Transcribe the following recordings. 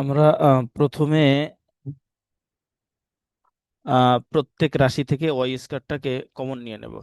আমরা প্রথমে প্রত্যেক রাশি থেকে ওয়াই স্কয়ারটাকে কমন নিয়ে নেব।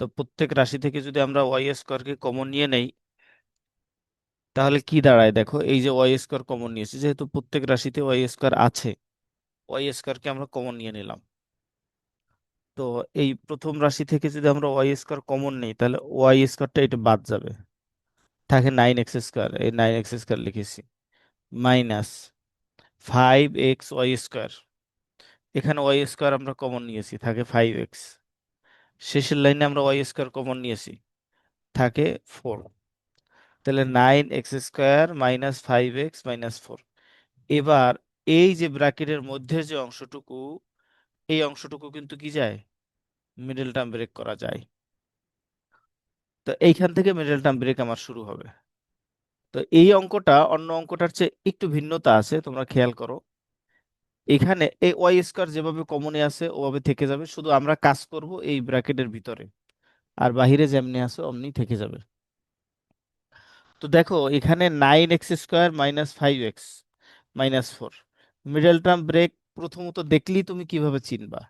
তো প্রত্যেক রাশি থেকে যদি আমরা ওয়াই স্কয়ারকে কমন নিয়ে নেই, তাহলে কি দাঁড়ায়? দেখো, এই যে ওয়াই স্কয়ার কমন নিয়েছি, যেহেতু প্রত্যেক রাশিতে ওয়াই স্কয়ার আছে, ওয়াই স্কয়ারকে আমরা কমন নিয়ে নিলাম। তো এই প্রথম রাশি থেকে যদি আমরা ওয়াই স্কয়ার কমন নিই, তাহলে ওয়াই স্কয়ারটা এটা বাদ যাবে। থাকে নাইন এক্স স্কোয়ার এই নাইন এক্স স্কয়ার লিখেছি। Minus five x y square এখানে ওয়াই স্কোয়ার আমরা কমন নিয়েছি, থাকে ফাইভ এক্স শেষের লাইনে আমরা ওয়াই স্কোয়ার কমন নিয়েছি, থাকে ফোর তাহলে nine x square minus five x minus four এবার এই যে ব্র্যাকেটের মধ্যে যে অংশটুকু, এই অংশটুকু কিন্তু কি যায়? মিডল টার্ম ব্রেক করা যায়। তো এইখান থেকে মিডল টার্ম ব্রেক আমার শুরু হবে। তো এই অঙ্কটা অন্য অঙ্কটার চেয়ে একটু ভিন্নতা আছে, তোমরা খেয়াল করো। এখানে এই ওয়াই স্কোয়ার যেভাবে কমনে আছে, ওভাবে থেকে যাবে। শুধু আমরা কাজ করব এই ব্র্যাকেটের ভিতরে। আর বাহিরে যেমনি আছে, অমনি থেকে যাবে। তো দেখো, এখানে nine x square minus five x minus four middle term break প্রথমত দেখলেই তুমি কীভাবে চিনবা?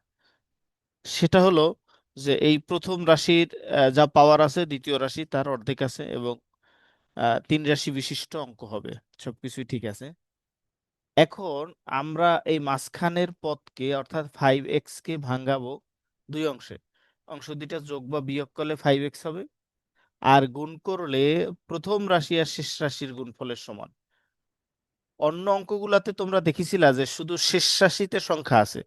সেটা হলো যে এই প্রথম রাশির যা পাওয়ার আছে, দ্বিতীয় রাশি তার অর্ধেক আছে এবং তিন রাশি বিশিষ্ট অঙ্ক হবে, সবকিছুই ঠিক আছে। এখন আমরা এই মাঝখানের পদকে অর্থাৎ ফাইভ এক্স কে ভাঙাবো দুই অংশে। অংশ দুইটা যোগ বা বিয়োগ করলে ফাইভ এক্স হবে আর গুণ করলে প্রথম রাশি আর শেষ রাশির গুণফলের সমান। অন্য অঙ্কগুলাতে তোমরা দেখেছিলা যে শুধু শেষ রাশিতে সংখ্যা আছে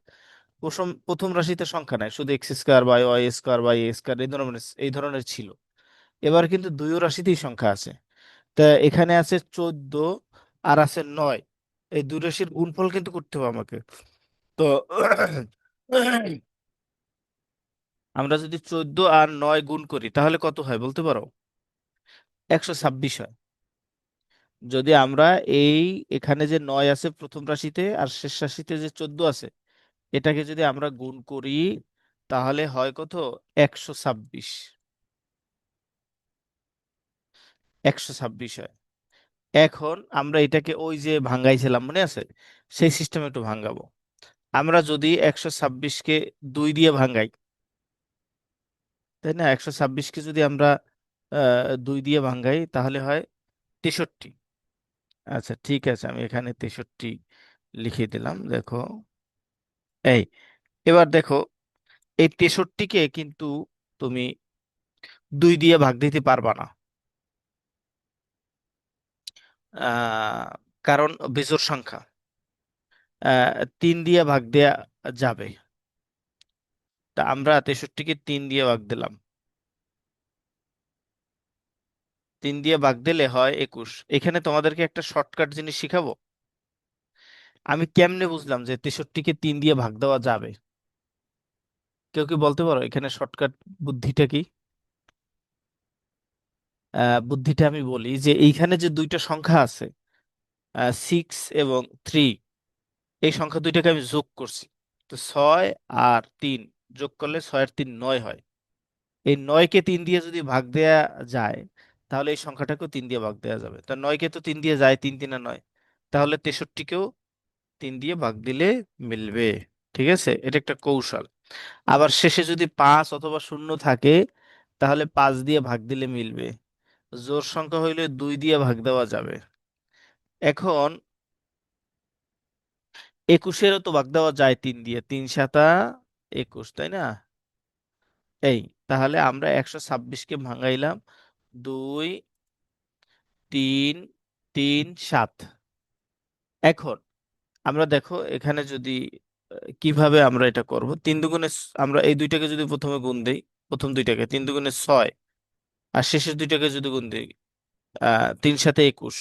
প্রথম প্রথম রাশিতে সংখ্যা নাই। শুধু x square by y square by a square এই ধরনের এই ধরনের ছিল। এবার কিন্তু দুই রাশিতেই সংখ্যা আছে। তা এখানে আছে চোদ্দ আর আছে নয়। এই দুই রাশির গুণফল কিন্তু করতে হবে আমাকে। তো আমরা যদি চোদ্দ আর নয় গুণ করি, তাহলে কত হয় বলতে পারো? একশো ছাব্বিশ হয়। যদি আমরা এই, এখানে যে নয় আছে প্রথম রাশিতে আর শেষ রাশিতে যে চোদ্দ আছে এটাকে যদি আমরা গুণ করি, তাহলে হয় কত? একশো ছাব্বিশ। একশো ছাব্বিশ হয়। এখন আমরা এটাকে ওই যে ভাঙ্গাইছিলাম, মনে আছে? সেই সিস্টেমে একটু ভাঙ্গাবো। আমরা যদি একশো ছাব্বিশকে দুই দিয়ে ভাঙ্গাই, তাই না? একশো ছাব্বিশকে যদি আমরা দুই দিয়ে ভাঙ্গাই, তাহলে হয় তেষট্টি। আচ্ছা ঠিক আছে, আমি এখানে তেষট্টি লিখে দিলাম, দেখো। এই, এবার দেখো, এই তেষট্টিকে কিন্তু তুমি দুই দিয়ে ভাগ দিতে পারবা না। কারণ বেজোড় সংখ্যা। তিন দিয়ে ভাগ দেয়া যাবে। তা আমরা তেষট্টিকে তিন দিয়ে ভাগ দিলাম। তিন দিয়ে ভাগ দিলে হয় একুশ। এখানে তোমাদেরকে একটা শর্টকাট জিনিস শিখাবো? আমি কেমনে বুঝলাম যে তেষট্টিকে তিন দিয়ে ভাগ দেওয়া যাবে? কেউ কি বলতে পারো? এখানে শর্টকাট বুদ্ধিটা কি? বুদ্ধিটা আমি বলি যে এইখানে যে দুইটা সংখ্যা আছে সিক্স এবং থ্রি এই সংখ্যা দুইটাকে আমি যোগ করছি। তো ছয় আর তিন, যোগ করলে ছয় আর তিন নয় হয়। এই নয়কে তিন দিয়ে যদি ভাগ দেয়া যায়, তাহলে এই সংখ্যাটাকেও তিন দিয়ে ভাগ দেওয়া যাবে। তা নয়কে তো তিন দিয়ে যায়, তিন, তিনে নয়। তাহলে তেষট্টিকেও তিন দিয়ে ভাগ দিলে মিলবে, ঠিক আছে? এটা একটা কৌশল। আবার শেষে যদি পাঁচ অথবা শূন্য থাকে, তাহলে পাঁচ দিয়ে ভাগ দিলে মিলবে। জোড় সংখ্যা হইলে দুই দিয়ে ভাগ দেওয়া যাবে। এখন একুশেরও তো ভাগ দেওয়া যায় তিন দিয়ে। তিন সাতা একুশ, তাই না? এই, তাহলে আমরা একশো ছাব্বিশকে ভাঙাইলাম। দুই, তিন তিন, সাত। এখন আমরা দেখো এখানে যদি কীভাবে আমরা এটা করব? তিন দুগুণে আমরা এই দুইটাকে যদি প্রথমে গুণ দিই, প্রথম দুইটাকে, তিন দুগুণে ছয়, আর শেষের দুইটাকে যদি গুণ দিই তিন সাথে একুশ,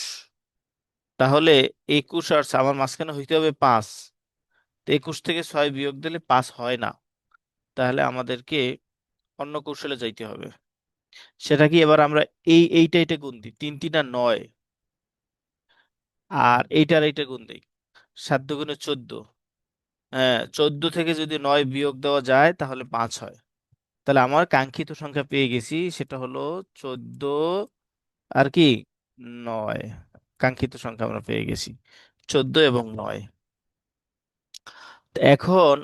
তাহলে একুশ আর আমার মাঝখানে হইতে হবে পাঁচ, তো একুশ থেকে ছয় বিয়োগ দিলে পাঁচ হয় না, তাহলে আমাদেরকে অন্য কৌশলে যাইতে হবে। সেটা কি? এবার আমরা এই, এইটা এটা গুণ দিই তিন তিন আর নয় আর এইটার এইটা গুণ দিই সাত দুগুণে চোদ্দ। হ্যাঁ চোদ্দ থেকে যদি নয় বিয়োগ দেওয়া যায়, তাহলে পাঁচ হয়। তাহলে আমার কাঙ্ক্ষিত সংখ্যা পেয়ে গেছি, সেটা হলো চোদ্দ আর কি? নয়। কাঙ্ক্ষিত সংখ্যা আমরা পেয়ে গেছি। চোদ্দ এবং নয়। এখন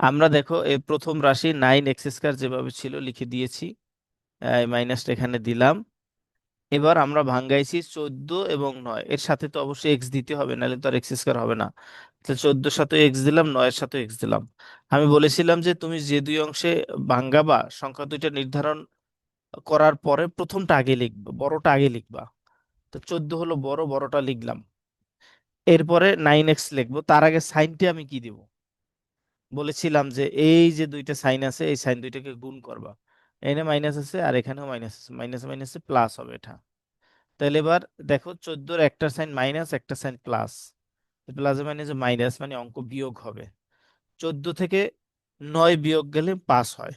আমরা দেখো, এই প্রথম রাশি নাইন এক্স স্কয়ার যেভাবে ছিল, লিখে দিয়েছি। মাইনাসটা এখানে দিলাম। এবার আমরা ভাঙ্গাইছি চোদ্দ এবং নয়। এর সাথে তো অবশ্যই এক্স দিতে হবে, নাহলে তো আর এক্স স্কয়ার হবে না। তো চোদ্দোর সাথে এক্স দিলাম, নয়ের সাথে এক্স দিলাম। আমি বলেছিলাম যে তুমি যে দুই অংশে ভাঙ্গাবা, সংখ্যা দুইটা নির্ধারণ করার পরে প্রথমটা আগে লিখবা, বড়টা আগে লিখবা। তো চোদ্দ হলো বড়, বড়টা লিখলাম। এরপরে নাইন এক্স লিখব। তার আগে সাইনটি আমি কি দিব? বলেছিলাম যে এই যে দুইটা সাইন আছে, এই সাইন দুইটাকে গুণ করবা। এখানে মাইনাস আছে আর এখানেও মাইনাস আছে। মাইনাস মাইনাসে প্লাস হবে এটা। তাহলে এবার দেখো চোদ্দোর একটা সাইন মাইনাস একটা সাইন প্লাস প্লাসে মাইনাসে মাইনাস মানে অঙ্ক বিয়োগ হবে। চোদ্দ থেকে নয় বিয়োগ গেলে পাস হয়।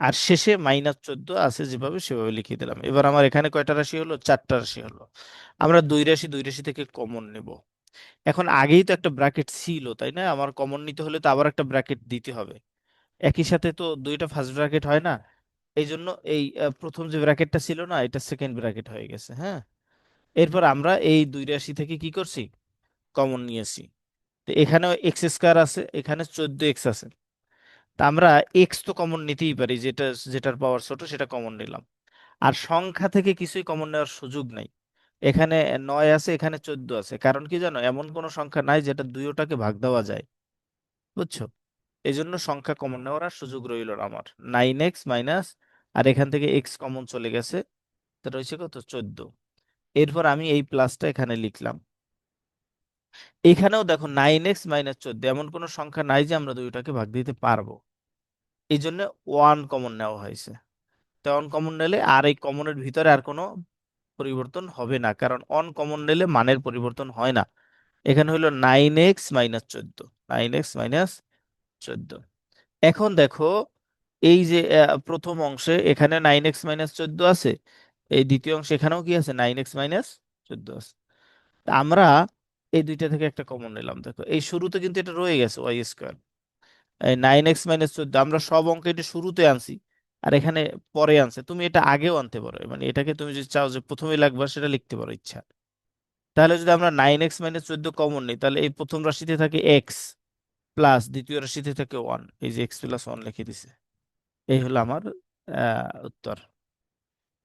আর শেষে মাইনাস চোদ্দ আছে যেভাবে সেভাবে লিখে দিলাম। এবার আমার এখানে কয়টা রাশি হলো? চারটা রাশি হলো। আমরা দুই রাশি দুই রাশি থেকে কমন নেব। এখন আগেই তো একটা ব্র্যাকেট ছিল, তাই না? আমার কমন নিতে হলে তো আবার একটা ব্র্যাকেট দিতে হবে। একই সাথে তো দুইটা ফার্স্ট ব্র্যাকেট হয় না? এই জন্য এই প্রথম যে ব্র্যাকেটটা ছিল না এটা সেকেন্ড ব্র্যাকেট হয়ে গেছে হ্যাঁ? এরপর আমরা এই দুই রাশি থেকে কি করছি? কমন নিয়েছি তো এখানেও এক্স স্কয়ার আছে এখানে চোদ্দ এক্স আছে। তা আমরা এক্স তো কমন নিতেই পারি যেটা যেটার পাওয়ার ছোট সেটা কমন নিলাম। আর সংখ্যা থেকে কিছুই কমন নেওয়ার সুযোগ নাই। এখানে নয় আছে এখানে চোদ্দ আছে। কারণ কি জানো এমন কোনো সংখ্যা নাই যেটা দুইটাকে ভাগ দেওয়া যায়। বুঝছ? এই জন্য সংখ্যা কমন নেওয়ার আর সুযোগ রইল না আমার। নাইন এক্স মাইনাস আর এখান থেকে এক্স কমন চলে গেছে তো রয়েছে কত? চোদ্দ। এরপর আমি এই প্লাসটা এখানে লিখলাম। এখানেও দেখো নাইন এক্স মাইনাস চোদ্দ, এমন কোনো সংখ্যা নাই যে আমরা দুইটাকে ভাগ দিতে পারব। এই জন্য ওয়ান কমন নেওয়া হয়েছে। তো অন কমন নিলে আর এই কমনের ভিতরে আর কোনো পরিবর্তন হবে না, কারণ অন কমন নিলে মানের পরিবর্তন হয় না। এখানে হলো নাইন এক্স মাইনাস চোদ্দ নাইন এক্স মাইনাস চোদ্দ। এখন দেখো, এই যে প্রথম অংশে এখানে নাইন এক্স মাইনাস চোদ্দ আছে, এই দ্বিতীয় অংশে এখানেও কি আছে? নাইন এক্স মাইনাস চোদ্দ আছে। আমরা এই দুইটা থেকে একটা কমন নিলাম। দেখো, এই শুরুতে কিন্তু এটা রয়ে গেছে y square nine x minus চোদ্দ, আমরা সব অঙ্ক এটা শুরুতে আনছি, আর এখানে পরে আনছে। তুমি এটা আগেও আনতে পারো মানে এটাকে তুমি যদি চাও যে প্রথমে লাগবে, সেটা লিখতে পারো ইচ্ছা। তাহলে যদি আমরা নাইন এক্স মাইনাস চোদ্দ কমন নিই, তাহলে এই প্রথম রাশিতে থাকে এক্স প্লাস দ্বিতীয় রাশিতে থাকে ওয়ান এই যে এক্স প্লাস ওয়ান লিখে দিছে। এই হলো আমার উত্তর।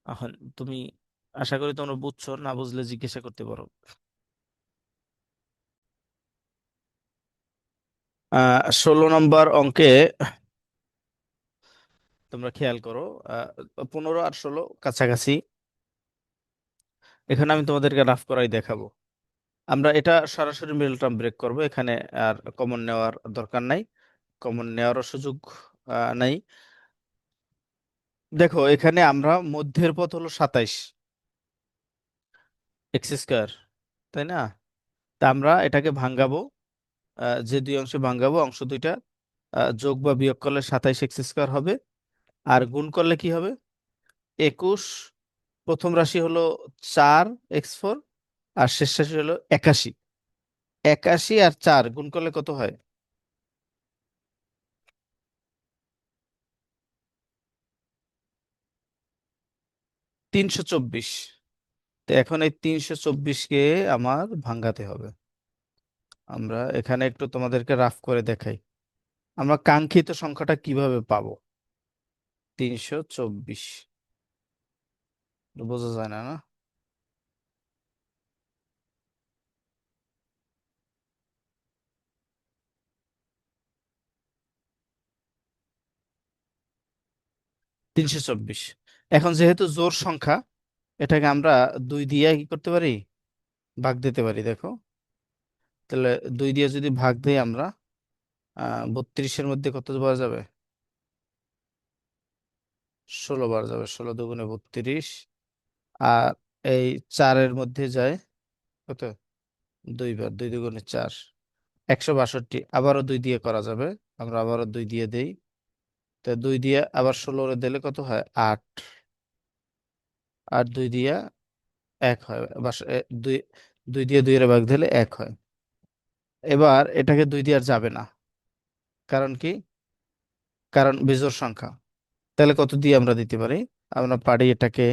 এখন তুমি আশা করি তোমরা বুঝছ, না বুঝলে জিজ্ঞাসা করতে পারো। ষোলো নম্বর অঙ্কে তোমরা খেয়াল করো পনেরো আর ষোলো কাছাকাছি। এখানে আমি তোমাদেরকে রাফ করাই দেখাবো। আমরা এটা সরাসরি মিডল টার্ম ব্রেক করব। এখানে আর কমন নেওয়ার দরকার নাই। কমন নেওয়ারও সুযোগ নাই। দেখো, এখানে আমরা মধ্যের পথ হলো সাতাইশ। এক্স স্কোয়ার, তাই না? তা আমরা এটাকে ভাঙ্গাবো যে দুই অংশে ভাঙ্গাবো, অংশ দুইটা যোগ বা বিয়োগ করলে সাতাইশ এক্স স্কোয়ার হবে। আর গুণ করলে কি হবে? একুশ, প্রথম রাশি হলো চার এক্স ফোর আর শেষ রাশি হলো একাশি। একাশি আর চার গুণ করলে কত হয়? তিনশো চব্বিশ। তো এখন এই তিনশো চব্বিশকে আমার ভাঙ্গাতে হবে। আমরা এখানে একটু তোমাদেরকে রাফ করে দেখাই। আমরা কাঙ্ক্ষিত সংখ্যাটা কীভাবে পাবো? তিনশো চব্বিশ। বোঝা যায় না না? তিনশো চব্বিশ। এখন যেহেতু জোর সংখ্যা, এটাকে আমরা দুই দিয়ে কি করতে পারি? ভাগ দিতে পারি, দেখো। তাহলে দুই দিয়ে যদি ভাগ দিই আমরা বত্রিশের মধ্যে কত বার যাবে? ষোলো বার যাবে, ষোলো দুগুণে বত্রিশ। আর এই চারের মধ্যে যায় কত? দুইবার দুই দুগুণে চার। একশো বাষট্টি, আবারও দুই দিয়ে করা যাবে। আমরা আবারও দুই দিয়ে দেই। দুই দিয়ে আবার ষোলো দিলে কত হয়? আট। আট দুই দিয়ে এক হয়। এ, দুই দুই দিয়ে দুই এর ভাগ দিলে এক হয়। এবার এটাকে দুই দিয়ে আর যাবে না। কারণ কি? কারণ বেজোড় সংখ্যা। তাহলে কত দিয়ে আমরা দিতে পারি? আমরা পারি এটাকে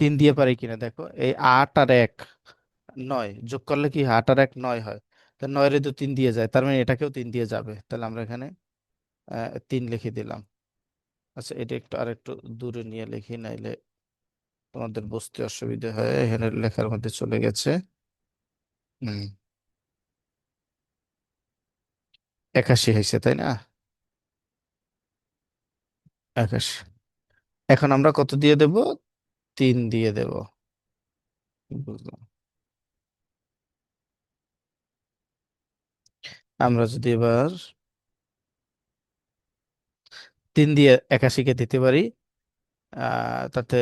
তিন দিয়ে পারি কিনা? দেখো এই আট আর এক নয় যোগ করলে কি? আট আর এক নয় হয়। তা নয় রে তো তিন দিয়ে যায়। তার মানে এটাকেও তিন দিয়ে যাবে। তাহলে আমরা এখানে তিন লিখে দিলাম। আচ্ছা এটা একটু আর একটু দূরে নিয়ে লিখি, নাইলে তোমাদের বুঝতে অসুবিধা হয়। এখানে লেখার মধ্যে চলে গেছে। হুম। একাশি হয়েছে, তাই না? একাশি। এখন আমরা কত দিয়ে দেব? তিন দিয়ে দেব। বুঝলাম। আমরা যদি এবার তিন দিয়ে একাশিকে দিতে পারি। তাতে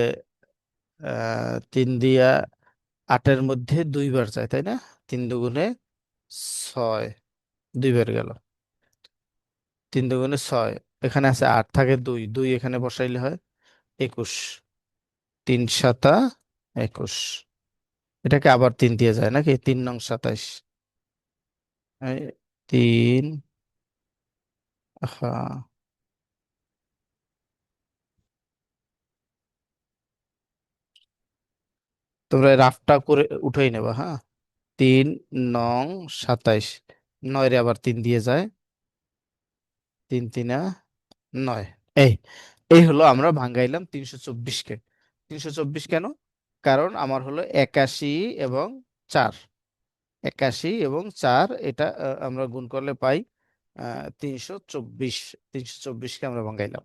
তিন দিয়া আটের মধ্যে দুইবার যায় তাই না? তিন দুগুণে ছয়, দুইবার গেল। তিন দুগুণে ছয়, এখানে আছে আট, থাকে দুই দুই এখানে বসাইলে হয় একুশ। তিন সাতা একুশ। এটাকে আবার তিন দিয়ে যায় নাকি? তিন নং সাতাইশ। তিন হ্যাঁ তোমরা রাফটা করে উঠাই নেবা হ্যাঁ? তিন, নং, সাতাইশ। নয় রে আবার তিন দিয়ে যায়। তিন, তিনা নয়। এই এই হলো আমরা ভাঙ্গাইলাম তিনশো চব্বিশকে তিনশো চব্বিশ কেন? কারণ আমার হলো একাশি এবং চার। একাশি এবং চার, এটা আমরা গুণ করলে পাই তিনশো চব্বিশ। তিনশো চব্বিশকে আমরা ভাঙ্গাইলাম।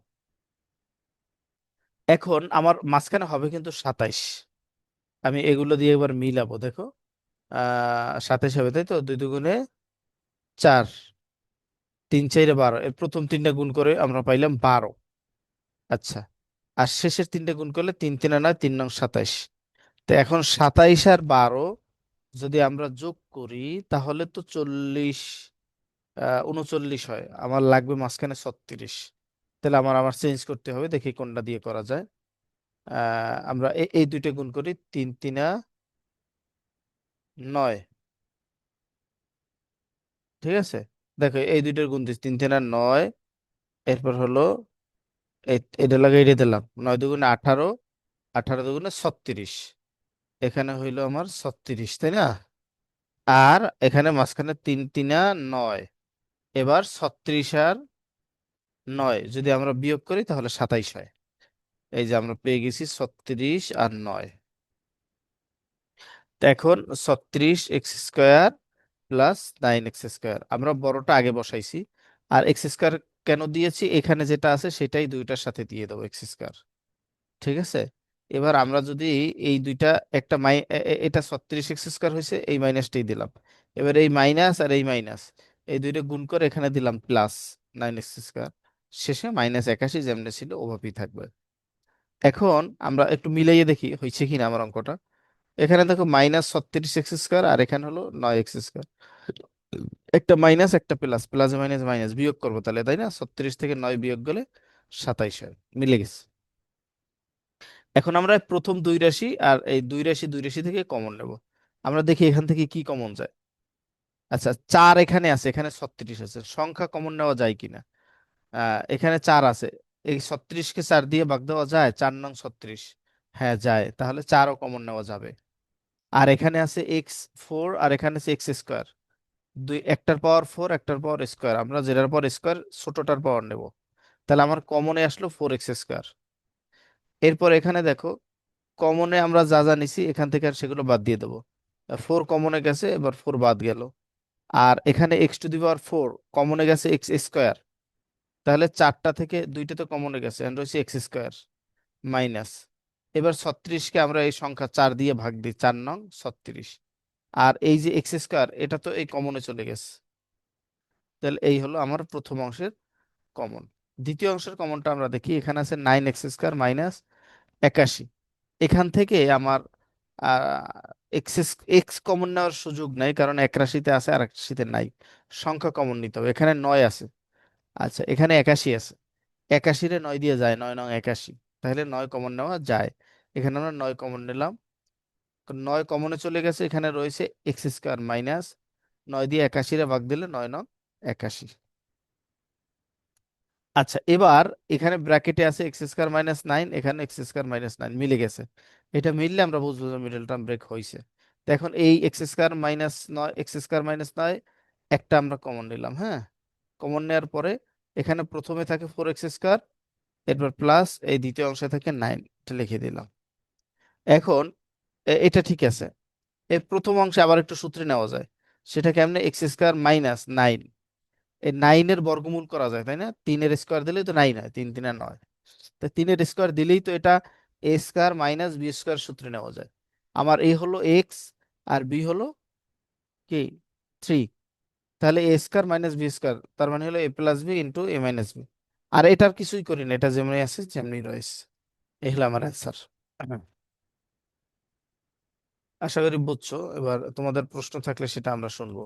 এখন আমার মাঝখানে হবে কিন্তু সাতাইশ। আমি এগুলো দিয়ে একবার মিলাবো, দেখো। সাতাইশ হবে তাই তো? দুই দুগুণে চার, তিন চাইরে বারো। এর প্রথম তিনটা গুণ করে আমরা পাইলাম বারো। আচ্ছা আর শেষের তিনটা গুণ করলে তিন তিন নয় তিন নং সাতাইশ। তো এখন সাতাইশ আর বারো যদি আমরা যোগ করি, তাহলে তো চল্লিশ উনচল্লিশ হয়। আমার লাগবে মাঝখানে ছত্রিশ। তাহলে আমার আমার চেঞ্জ করতে হবে, দেখি কোনটা দিয়ে করা যায়। আমরা এই দুইটা গুণ করি তিন, তিনা নয়। ঠিক আছে? দেখো, এই দুইটার গুণ দিচ্ছি, তিন, তিনা নয়। এরপর হলো এটা লাগিয়ে এটা দিলাম, নয় দুগুণে আঠারো আঠারো দুগুণে ছত্রিশ। এখানে হইল আমার ছত্রিশ, তাই না? আর এখানে মাঝখানে তিন, তিনা নয়, এবার ছত্রিশ আর নয়। যদি আমরা বিয়োগ করি তাহলে সাতাইশ হয়। এই যে আমরা পেয়ে গেছি ছত্রিশ আর নয়। এখন ছত্রিশ x square plus nine x square. আমরা বড়টা আগে বসাইছি। আর এক্স স্কোয়ার কেন দিয়েছি? এখানে যেটা আছে সেটাই দুইটার সাথে দিয়ে দেবো এক্স স্কোয়ার। ঠিক আছে? এবার আমরা যদি এই দুইটা একটা মাই এটা ছত্রিশ এক্স স্কোয়ার হয়েছে, এই মাইনাসটাই দিলাম। এবার এই মাইনাস আর এই মাইনাস, এই দুইটা গুণ করে এখানে দিলাম প্লাস নাইন এক্স স্কোয়ার। শেষে মাইনাস একাশি যেমনি ছিল, ওভাবেই থাকবে। এখন আমরা একটু মিলাইয়ে দেখি হয়েছে কিনা আমার অঙ্কটা। এখানে দেখো মাইনাস ছত্রিশ এক্স স্কোয়ার আর এখানে হলো নয় এক্স স্কোয়ার একটা মাইনাস একটা প্লাস প্লাস মাইনাস মাইনাস বিয়োগ করব তাহলে, তাই না? ছত্রিশ থেকে নয় বিয়োগ গেলে সাতাইশ হয়। মিলে গেছে। এখন আমরা প্রথম দুই রাশি আর এই দুই রাশি দুই রাশি থেকে কমন নেব। আমরা দেখি এখান থেকে কি কমন যায়। আচ্ছা চার এখানে আছে, এখানে ছত্রিশ আছে। সংখ্যা কমন নেওয়া যায় কিনা? এখানে চার আছে। এই ছত্রিশকে চার দিয়ে ভাগ দেওয়া যায়, চার নং ছত্রিশ। হ্যাঁ যায়। তাহলে চারও কমন নেওয়া যাবে। আর এখানে আছে এক্স ফোর আর এখানে আছে এক্স স্কোয়ার দুই, একটার পাওয়ার ফোর একটার পাওয়ার স্কোয়ার আমরা যেটার পাওয়ার স্কোয়ার ছোটটার পাওয়ার নেব। তাহলে আমার কমনে আসলো ফোর এক্স স্কোয়ার এরপর এখানে দেখো কমনে আমরা যা যা নিছি, এখান থেকে আর সেগুলো বাদ দিয়ে দেবো। ফোর কমনে গেছে, এবার ফোর বাদ গেল। আর এখানে x to the power four কমনে গেছে এক্স স্কোয়ার তাহলে চারটা থেকে দুইটা তো কমনে গেছে এন্ড রয়েছে এক্স স্কোয়ার মাইনাস এবার ছত্রিশকে আমরা এই সংখ্যা চার দিয়ে ভাগ দিই, চার নং ছত্রিশ। আর এই যে এক্স স্কোয়ার এটা তো এই কমনে চলে গেছে। তাহলে এই হলো আমার প্রথম অংশের কমন দ্বিতীয় অংশের কমনটা আমরা দেখি, এখানে আছে নাইন এক্স স্কোয়ার মাইনাস একাশি। এখান থেকে আমার এক্স এক্স কমন নেওয়ার সুযোগ নাই, কারণ এক রাশিতে আছে আর এক রাশিতে নাই। সংখ্যা কমন নিতে হবে। এখানে নয় আছে। আচ্ছা এখানে একাশি আছে। একাশিরে নয় দিয়ে যায়, নয় নং একাশি। তাহলে নয় কমন নেওয়া যায়। এখানে আমরা নয় কমন নিলাম। নয় কমনে চলে গেছে, এখানে রয়েছে এক্স স্কোয়ার মাইনাস নয় দিয়ে একাশিরে ভাগ দিলে নয় নং একাশি। আচ্ছা এবার এখানে ব্র্যাকেটে আছে এক্স স্কোয়ার মাইনাস নাইন, এখানে এক্স স্কোয়ার মাইনাস নাইন মিলে গেছে। এটা মিললে আমরা বুঝব যে মিডল টার্ম ব্রেক হয়েছে। তো এখন এই এক্স স্কোয়ার মাইনাস নয়, এক্স স্কোয়ার মাইনাস নয়, একটা আমরা কমন নিলাম হ্যাঁ? কমন নেওয়ার পরে এখানে প্রথমে থাকে ফোর এক্স স্কোয়ার এরপর প্লাস এই দ্বিতীয় অংশে থাকে নাইন এটা লিখে দিলাম। এখন এটা ঠিক আছে। এই প্রথম অংশে আবার একটু সূত্রে নেওয়া যায়। সেটা কেমনে? এক্স স্কোয়ার মাইনাস নাইন এই নাইনের বর্গমূল করা যায়, তাই না? তিনের স্কোয়ার দিলেই তো নাইন হয়, তিন, তিনে নয়। তো তিনের স্কোয়ার দিলেই তো এটা a square minus b square সূত্রে নেওয়া যায়। আমার এ হলো এক্স আর বি হলো কি? থ্রি তাহলে a square minus b square তার মানে হলো a plus b into a minus b আর এটার কিছুই করি না, এটা যেমনি আছে যেমনি রয়েছে। এই হলো আমার অ্যান্সার আশা করি বুঝছ, এবার তোমাদের প্রশ্ন থাকলে সেটা আমরা শুনব।